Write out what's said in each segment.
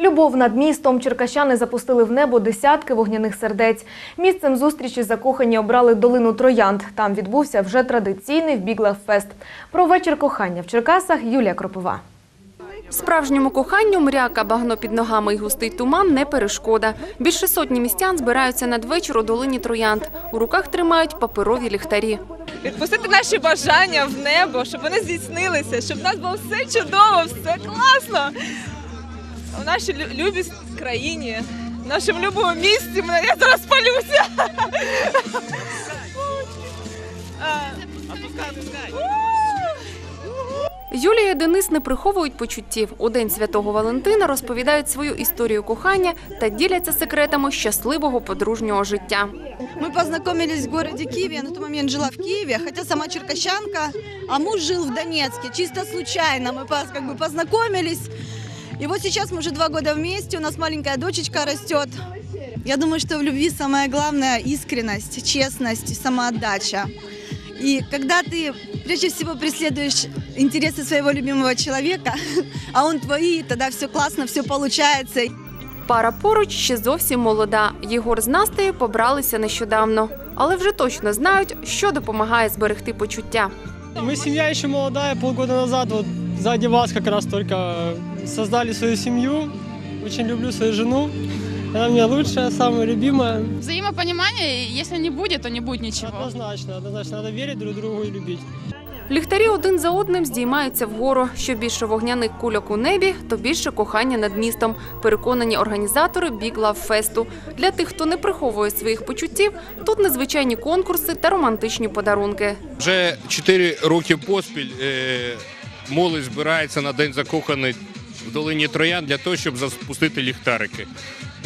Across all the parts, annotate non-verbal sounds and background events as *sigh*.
Любов над містом черкащани запустили в небо десятки вогняних сердець. Місцем зустрічі закохані обрали долину Троянд. Там відбувся вже традиційний Біглав-фест. Про вечір кохання в Черкасах Юлія Кропова. Справжньому коханню мряка, багно під ногами і густий туман не перешкода. Більше сотні містян збираються надвечір у долині Троянд. У руках тримають паперові ліхтарі. відпустити наші бажання в небо, щоб вони здійснилися, щоб в нас було все чудово, все класно. У нашій лю- любій країні, в нашому любому місці. Мене- Я зараз спалюся. Юлія і Денис не приховують почуттів. У день святого Валентина розповідають свою історію кохання та діляться секретами щасливого подружнього життя. Мы познакомились в городе Киеве. Я на тот момент жила в Киеве, хотя сама черкащанка, а муж жил в Донецке. Чисто случайно мы пос- как бы познакомились. И вот сейчас мы уже два года вместе, у нас маленькая дочечка растет. Я думаю, что в любви самое главное – искренность, честность, самоотдача. И когда ты прежде всего преследуешь интересы своего любимого человека, *laughs* а он твои, тогда все классно, все получается. Пара поруч ще зовсім молода. Єгор з Настею побралися нещодавно, але вже точно знають, що допомагає зберегти почуття. Мы семья еще молодая, полгода назад вот сзади вас как раз только э, создали свою семью. Очень люблю свою жену. Она мне лучшая, самая любимая. Взаимопонимание, если не будет, то не будет ничего. Однозначно, однозначно. Надо верить друг другу и любить. Ліхтарі один за одним здіймаються вгору. Що більше вогняних кульок у небі, то більше кохання над містом. Переконані організатори Big Love Fest. Для тих, хто не приховує своїх почуттів, тут незвичайні конкурси та романтичні подарунки. Вже 4 роки поспіль е, молодь збирається на День закоханий в долині Троян для того, щоб запустити ліхтарики.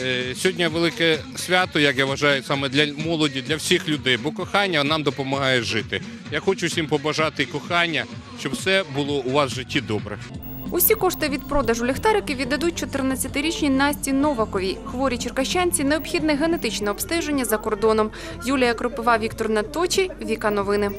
Е, Сьогодні велике свято, як я вважаю, саме для молоді, для всіх людей, бо кохання нам допомагає жити. Я хочу всім побажати кохання, щоб все було у вас в житті добре. Усі кошти від продажу ліхтариків віддадуть 14-річній Насті Новаковій. Хворій черкащанці необхідне генетичне обстеження за кордоном. Юлія Кропива, Віктор Наточі, Віка Новини.